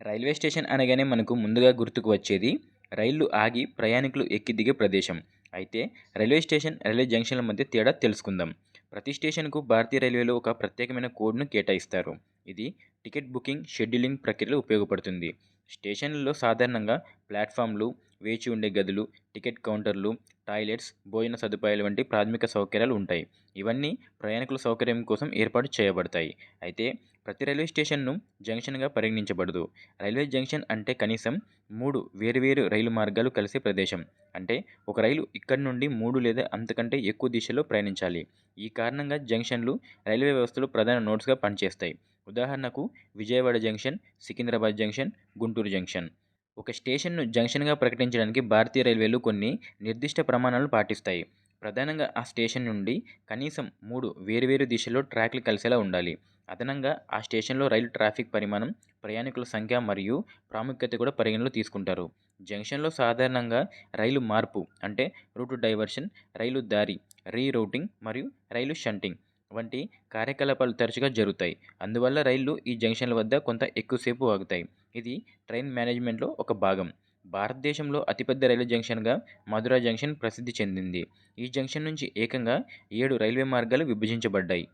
Railway station అనగానే మనకు ముందుగా గుర్తుకు వచ్చేది రైళ్ళు ఆగి ప్రయాణికులు ఎక్కి దిగే ప్రదేశం. అయితే రైల్వే స్టేషన్ రైల్వే జంక్షన్ల మధ్య తేడా తెలుసుకుందాం. ప్రతి స్టేషన్కు భారతీయ రైల్వేలో ఒక ప్రత్యేకమైన కోడ్ను కేటాయిస్తారు. ఇది టికెట్ బుకింగ్ షెడ్యూలింగ్ ప్రక్రియలో ఉపయోగపడుతుంది. స్టేషన్లలో సాధారణంగా ప్లాట్ఫామ్లు వేచి ఉండే గదులు టికెట్ కౌంటర్లు టాయిలెట్స్ భోజన సదుపాయాలు వంటి ప్రాథమిక సౌకర్యాలు ఉంటాయి. ఇవన్నీ ప్రయాణికుల సౌకర్యం కోసం ఏర్పాటు చేయబడతాయి. అయితే ప్రతి రైల్వే స్టేషన్ను జంక్షన్గా పరిగణించబడదు. రైల్వే జంక్షన్ అంటే కనీసం మూడు వేరువేరు రైలు మార్గాలు కలిసే ప్రదేశం. అంటే ఒక రైలు ఇక్కడి నుండి మూడు లేదా అంతకంటే ఎక్కువ దిశలో ప్రయాణించాలి. ఈ కారణంగా జంక్షన్లు రైల్వే వ్యవస్థలో ప్రధాన నోట్స్గా పనిచేస్తాయి. ఉదాహరణకు Vijayawada junction Secunderabad junction Guntur junction. ఒక స్టేషన్ను జంక్షన్గా ప్రకటించడానికి భారతీయ రైల్వేలు కొన్ని నిర్దిష్ట ప్రమాణాలు పాటిస్తాయి. ప్రధానంగా ఆ స్టేషన్ నుండి కనీసం మూడు వేరువేరు దిశలో ట్రాక్లు కలిసేలా ఉండాలి. అదనంగా ఆ స్టేషన్లో రైలు ట్రాఫిక్ పరిమాణం ప్రయాణికుల సంఖ్య మరియు ప్రాముఖ్యత కూడా పరిగణలో తీసుకుంటారు. జంక్షన్లో సాధారణంగా రైలు మార్పు అంటే రూటు డైవర్షన్ రైలు దారి రీరౌటింగ్ మరియు రైలు షంటింగ్. వంటి కార్యకలాపాలు తరచుగా జరుగుతాయి. అందువల్ల రైళ్ళు ఈ జంక్షన్ల వద్ద కొంత ఎక్కువసేపు ఆగుతాయి. ఇది ట్రైన్ మేనేజ్మెంట్లో ఒక భాగం. భారతదేశంలో అతిపెద్ద రైల్వే జంక్షన్గా మధురా జంక్షన్ ప్రసిద్ధి చెందింది. ఈ జంక్షన్ నుంచి ఏకంగా ఏడు రైల్వే మార్గాలు విభజించబడ్డాయి.